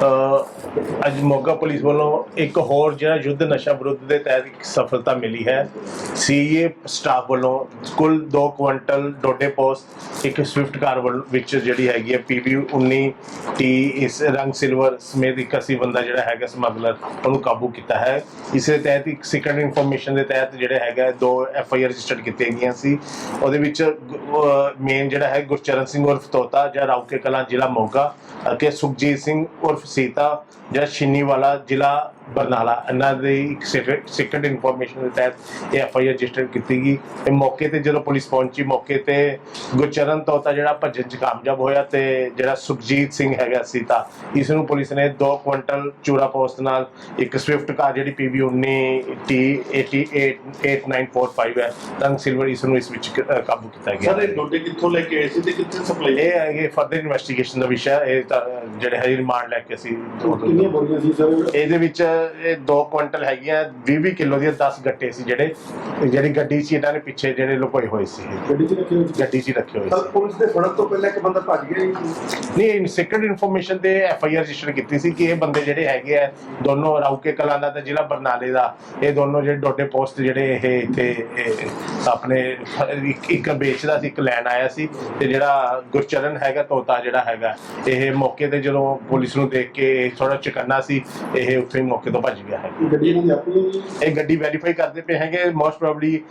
呃 ਅੱਜ ਮੋਗਾ ਪੁਲਿਸ ਵੱਲੋਂ ਇੱਕ ਹੋਰ ਜਿਹੜਾ ਯੁੱਧ ਨਸ਼ਾ ਵਿਰੁੱਧ ਦੇ ਤਹਿਤ ਇੱਕ ਸਫਲਤਾ ਮਿਲੀ ਹੈ। ਸੀਏ ਸਟਾਫ ਵੱਲੋਂ ਕੁੱਲ 2 ਕੁਇੰਟਲ ਡੋਡੇ ਪੋਸਟ, ਇੱਕ ਸਵਿਫਟ ਕਾਰ ਵਿੱਚ ਜਿਹੜੀ ਹੈਗੀ ਹੈ ਪੀਬੀ 19 ਟੀ, ਇਸ ਰੰਗ ਸਿਲਵਰ ਸਮੇਤ 81 ਬੰਦਾ ਜਿਹੜਾ ਹੈਗਾ ਸਮਗਲਰ, ਉਹਨੂੰ ਕਾਬੂ ਕੀਤਾ ਹੈ। ਇਸ ਦੇ ਤਹਿਤ ਇੱਕ ਸੀਕ੍ਰੀਟ ਇਨਫੋਰਮੇਸ਼ਨ ਦੇ ਤਹਿਤ ਜਿਹੜਾ ਹੈਗਾ ਦੋ ਐਫ ਆਈ ਆਰ ਰਜਿਸਟਰਡ ਕੀਤੀਆਂ ਗਈਆਂ ਸੀ। ਉਹਦੇ ਵਿੱਚ ਮੇਨ ਜਿਹੜਾ ਹੈ ਗੁਰਚਰਨ ਸਿੰਘ ਉਰਫ ਤੋਤਾ ਜਾਂ ਰਾਉਕੇ ਕਲਾਂ ਜ਼ਿਲ੍ਹਾ ਮੋਗਾ ਅਤੇ ਸੁਖਜੀਤ ਸਿੰਘ ਉਰਫ ਸੀਤਾ ਜਿਹੜਾ ਛਿੰਨੀਵਾਲਾ ਜ਼ਿਲ੍ਹਾ ਬਰਨਾਲਾ ਇਹਨਾਂ ਦੇ ਇੱਕ ਸੀਕ੍ਰੀਟ ਇਨਫੋਰਮੇਸ਼ਨ ਦੇ ਤਹਿਤ ਇਹ ਐਫ ਆਈ ਆਰ ਰਜਿਸਟਰ ਕੀਤੀ ਗਈ ਤੇ ਮੌਕੇ ਤੇ ਜਦੋਂ ਪੁਲਿਸ ਪਹੁੰਚੀ ਮੌਕੇ ਤੇ ਗੁਰਚਰਨ ਤੋਤਾ ਜਿਹੜਾ ਭੱਜਣ 'ਚ ਕਾਮਯਾਬ ਹੋਇਆ ਤੇ ਜਿਹੜਾ ਸੁਖਜੀਤ ਸਿੰਘ ਹੈਗਾ ਸੀਤਾ ਇਸ ਨੂੰ ਪੁਲਿਸ ਨੇ 2 ਕੁਇੰਟਲ ਚੂਰਾ ਪੋਸਟ ਨਾਲ ਇੱਕ ਸਵਿਫਟ ਕਾਰ ਜਿਹੜੀ ਪੀਬੀ 19 ਟੀ 888945 ਹੈ ਰੰਗ ਸਿਲਵਰ ਇਸ ਨੂੰ ਇਸ ਵਿੱਚ ਕਾਬੂ ਕੀਤਾ ਗਿਆ ਸਰ ਇਹ ਡੋਡੇ ਕਿੱਥੋਂ ਲੈ ਕੇ ਆਏ ਸੀ ਤੇ ਕਿੱਥੇ ਸਪਲਾਈ ਇਹ ਹੈਗੇ ਫਰਦਰ ਇਨਵੈਸਟੀਗੇਸ਼ਨ ਦਾ ਵਿਸ਼ਾ। ਇਹ ਤਾਂ ਜਿਹੜੇ ਹੈ ਰਿਮਾਂਡ ਲੈ ਕੇ ਅਸੀਂ ਕਿੰਨੀਆਂ ਬੋਰੀਆਂ ਸੀ ਸਰ? ਇਹਦੇ ਵਿੱਚ ਇਹ 2 ਕੁਇੰਟਲ ਹੈਗੀਆਂ 20 20 ਕਿਲੋ ਦੀਆਂ 10 ਗੱਟੇ ਸੀ ਜਿਹੜੇ ਜਿਹੜੀ ਗੱਡੀ ਸੀ ਇਹਨਾਂ ਨੇ ਪਿੱਛੇ ਜਿਹੜੇ ਲੁਕੋਏ ਹੋਏ ਸੀ। ਗੱਡੀ 'ਚ ਰੱਖੇ ਹੋਏ ਸੀ? ਗੱਡੀ 'ਚ ਹੀ ਰੱਖੇ ਹੋਏ ਸਰ ਸੀ ਪੁਲਿਸ ਦੇ ਫੜਨ ਤੋਂ ਪਹਿਲਾਂ ਇੱਕ ਬੰਦਾ ਭੱਜ ਗਿਆ ਜੀ। ਨਹੀਂ ਸੀਕ੍ਰੀਟ ਇਨਫੋਰਮੇਸ਼ਨ ਤੇ ਐਫ ਆਈ ਆਰ ਰਜਿਸਟਰ ਕੀਤੀ ਸੀ ਕਿ ਇਹ ਬੰਦੇ ਜਿਹੜੇ ਹੈਗੇ ਆ ਦੋਨੋਂ ਰਾਉਕੇ ਕਲਾਂ ਦਾ ਤੇ ਜ਼ਿਲ੍ਹਾ ਬਰਨਾਲੇ ਦਾ ਇਹ ਦੋਨੋਂ ਜਿਹੜੇ ਡੋਡੇ ਪੋਸਟ ਜਿਹੜੇ ਇਹ ਇੱਥੇ ਆਪਣੇ ਇੱਕ ਇੱਕ ਵੇਚਦਾ ਸੀ ਇੱਕ ਲੈਣ ਆਇਆ ਸੀ ਤੇ ਜਿਹੜਾ ਗੁਰਚਰਨ ਹੈਗਾ ਤੋਤਾ ਜਿਹੜਾ ਹੈਗਾ ਇਹ ਮੌਕੇ ਤੇ ਜਦੋਂ ਪੁਲਿਸ ਨੂੰ ਦੇਖ ਕੇ ਥੋੜਾ ਚਕੰਨਾ ਸੀ ਇਹ ਉੱਥੇ ਮੌਕੇ ਤੋਂ ਭੱਜ ਗਿਆ ਹੈ। ਗੱਡੀ ਇਹਨਾਂ ਦੀ ਆਪਣੀ ਹੈ ਜੀ? ਇਹ ਗੱਡੀ ਵੈਰੀਫਾਈ ਕਰਦੇ ਪਏ ਹੈਗੇ ਮੋਸਟ ਪ੍ਰੋਬਬਲੀ